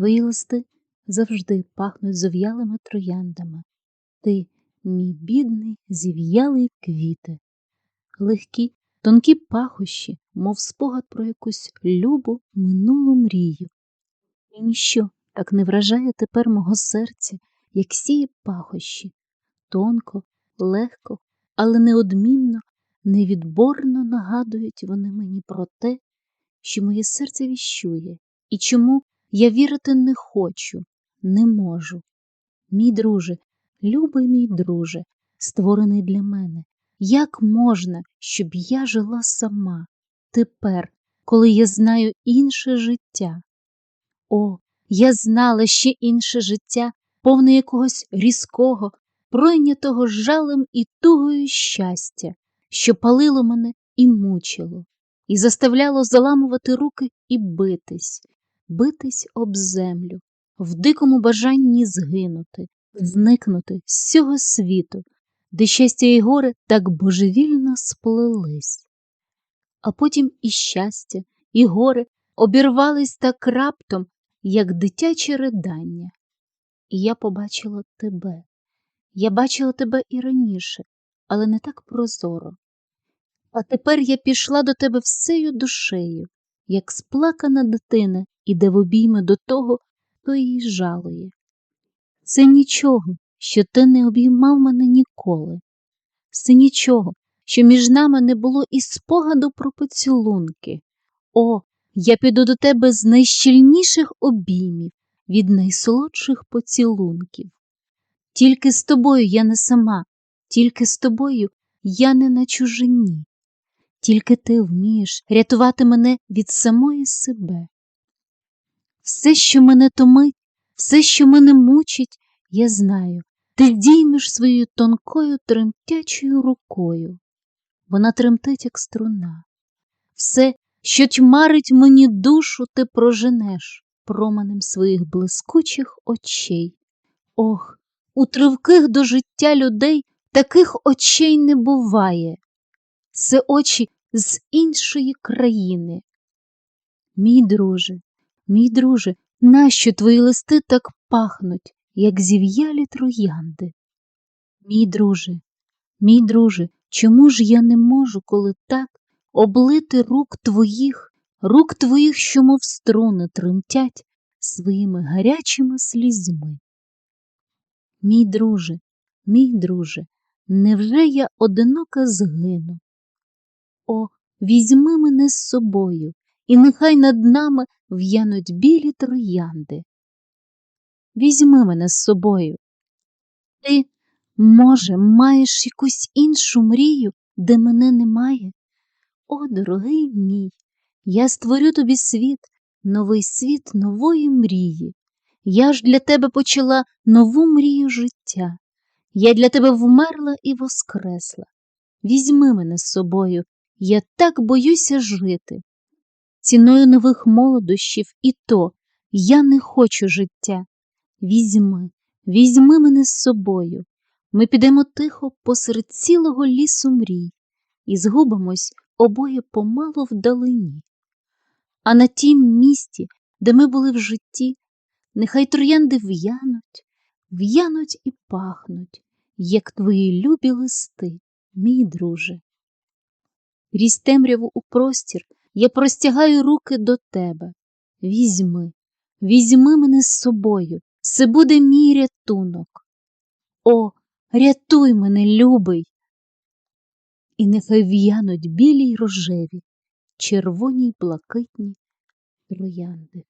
Твої завжди пахнуть зов'ялими трояндами. Ти, мій бідний, зів'ялий квіти, легкі, тонкі пахощі, мов спогад про якусь любу минулу мрію. І ніщо так не вражає тепер мого серця, як сіє пахощі, тонко, легко, але неодмінно, невідборно нагадують вони мені про те, що моє серце віщує, і чому я вірити не хочу, не можу. Мій друже, любий мій друже, створений для мене, як можна, щоб я жила сама тепер, коли я знаю інше життя? О, я знала ще інше життя, повне якогось різкого, пройнятого жалем і тугою щастя, що палило мене і мучило, і заставляло заламувати руки і битись, битись об землю, в дикому бажанні згинути, зникнути з цього світу, де щастя і горе так божевільно сплелись. А потім і щастя, і горе обірвались так раптом, як дитяче ридання. І я побачила тебе. Я бачила тебе і раніше, але не так прозоро. А тепер я пішла до тебе всею душею, як сплакана дитина іде в обійми до того, хто її жалує. Це нічого, що ти не обіймав мене ніколи. Це нічого, що між нами не було і спогаду про поцілунки. О, я піду до тебе з найщільніших обіймів, від найсолодших поцілунків. Тільки з тобою я не сама, тільки з тобою я не на чужині, тільки ти вмієш рятувати мене від самої себе. Все, що мене томить, все, що мене мучить, я знаю, ти діймеш своєю тонкою тремтячою рукою. Вона тремтить, як струна. Все, що тьмарить мені душу, ти проженеш променем своїх блискучих очей. Ох, у тривких до життя людей таких очей не буває. Це очі з іншої країни. Мій друже, мій друже, нащо твої листи так пахнуть, як зів'ялі троянди? Мій друже, мій друже, чому ж я не можу, коли так облити рук твоїх, рук твоїх, що мов струни тремтять своїми гарячими слізьми? Мій друже, мій друже, невже я одинока згину? О, візьми мене з собою, і нехай над нами в'януть білі троянди. Візьми мене з собою. Ти, може, маєш якусь іншу мрію, де мене немає? О, дорогий мій, я створю тобі світ, новий світ нової мрії. Я ж для тебе почала нову мрію життя. Я для тебе вмерла і воскресла. Візьми мене з собою, я так боюся жити. Ціною нових молодощів і то я не хочу життя. Візьми, візьми мене з собою. Ми підемо тихо посеред цілого лісу мрій і згубимось обоє помалу вдалині. А на тім місці, де ми були в житті, нехай троянди в'януть, в'януть і пахнуть, як твої любі листи, мій друже. Крізь темряву у простір я простягаю руки до тебе. Візьми, візьми мене з собою, це буде мій рятунок. О, рятуй мене, любий! І нехай в'януть білі й рожеві, червоні й блакитні троянди.